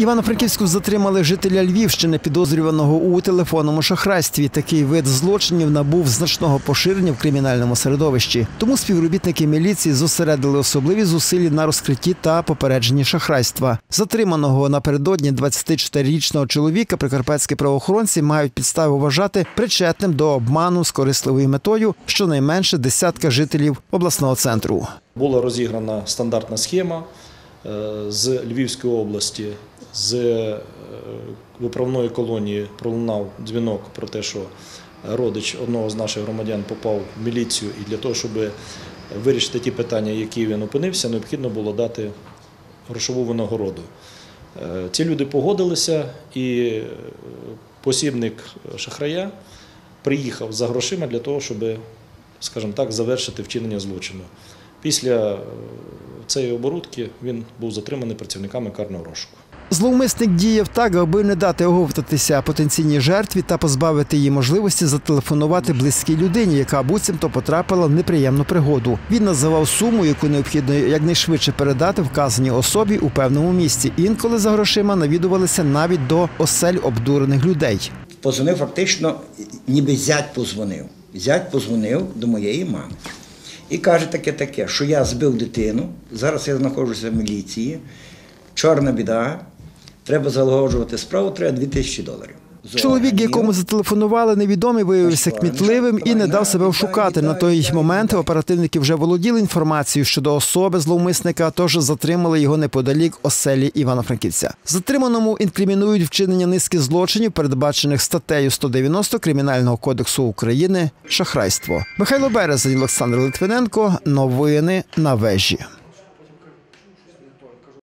Івано-Франківську затримали жителя Львівщини, підозрюваного у телефонному шахрайстві. Такий вид злочинів набув значного поширення в кримінальному середовищі. Тому співробітники міліції зосередили особливі зусилля на розкритті та попередженні шахрайства. Затриманого напередодні 24-річного чоловіка прикарпатські правоохоронці мають підстави вважати причетним до обману з корисливою метою щонайменше десятка жителів обласного центру. Була розіграна стандартна схема е, з Львівської області, з е, виправної колонії пролунав дзвінок про те, що родич одного з наших громадян попав в міліцію, і для того, щоб вирішити ті питання, які він опинився, необхідно було дати грошову винагороду. Е, Ці люди погодилися, і е, посібник шахрая приїхав за грошима для того, щоб, скажімо так, завершити вчинення злочину. Після цієї оборудки він був затриманий працівниками карного розшуку. Зловмисник діяв так, аби не дати оговтатися потенційній жертві та позбавити її можливості зателефонувати близькій людині, яка буцімто потрапила в неприємну пригоду. Він називав суму, яку необхідно якнайшвидше передати вказаній особі у певному місці. Інколи за грошима навідувалися навіть до осель обдурених людей. Позвонив фактично, ніби зять позвонив. Зять позвонив до моєї мами. І каже таке таке, що я збив дитину, зараз я знаходжуся в міліції, чорна біда, треба залагоджувати справу, треба 2 тисячі доларів. Чоловік, якому зателефонували, невідомий, виявився кмітливим і не дав себе вшукати. На той момент оперативники вже володіли інформацією щодо особи зловмисника, тож затримали його неподалік оселі Івано-Франківця. Затриманому інкримінують вчинення низки злочинів, передбачених статтею 190 Кримінального кодексу України шахрайство. Михайло Березень, Олександр Литвиненко. Новини на вежі.